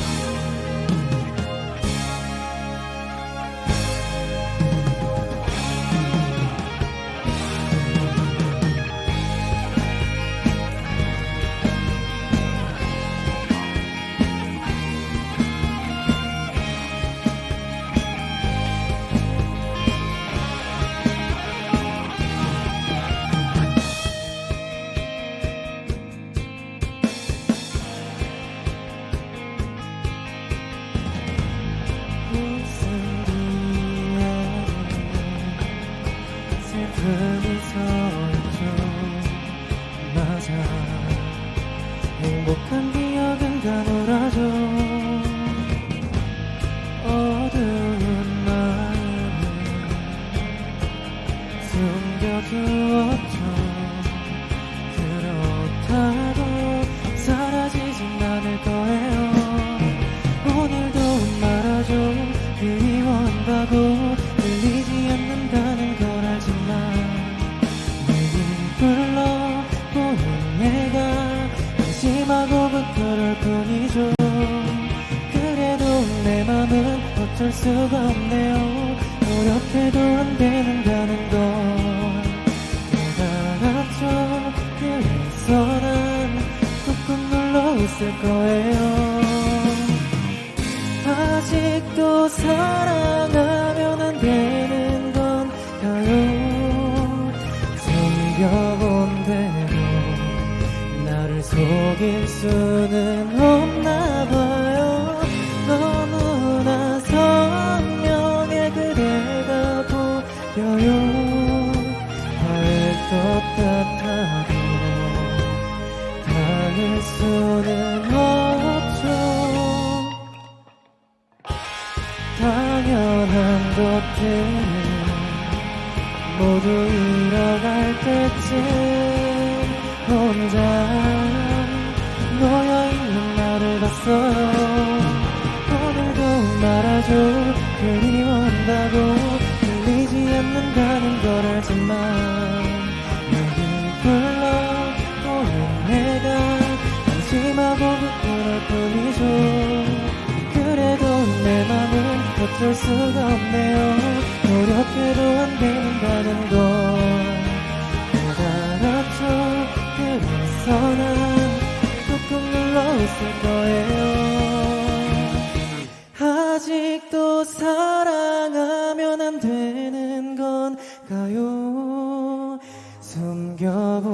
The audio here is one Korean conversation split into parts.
Bye. Welcome 내 맘은 어쩔 수가 없네요. 노력해도 안 되는다는 걸. 알았죠 그래서 난 꾹꾹 눌러 있을 거예요. 아직도 사랑하 같아도 닿을 수는 없죠 당연한 것들을 모두 잃어갈 때쯤 혼자 놓여있는 나를 봤어요 오늘도 말아줘 그리워한다고 뿐이죠 그래도 내 맘은 어쩔 수가 없네요. 노력해도 안 된다는 걸 알았죠. 그래서 난 꾹꾹 눌러 있을 거예요. 아직도 사랑하면 안 되는 건가요? 숨겨본데도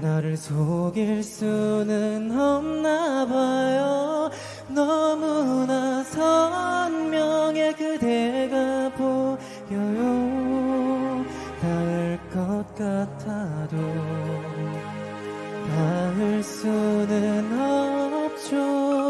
나를 속일 수는 없나 봐요. 너무나 선명해 그대가 보여요. 닿을 것 같아도 닿을 수는 없죠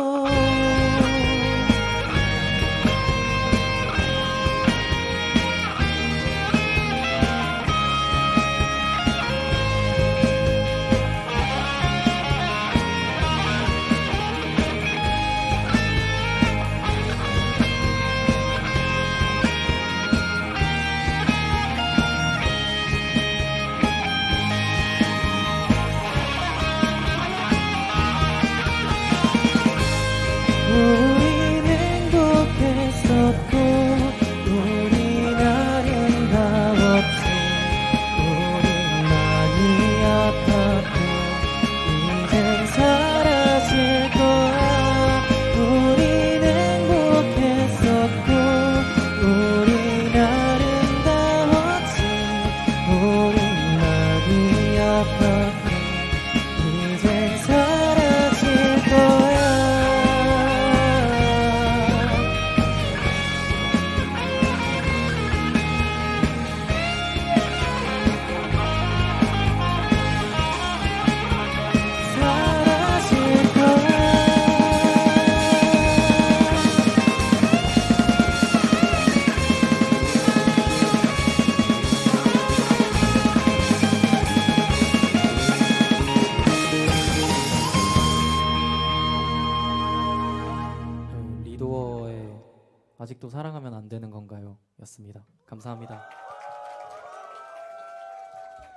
아직도 사랑하면 안 되는 건가요? 였습니다. 감사합니다.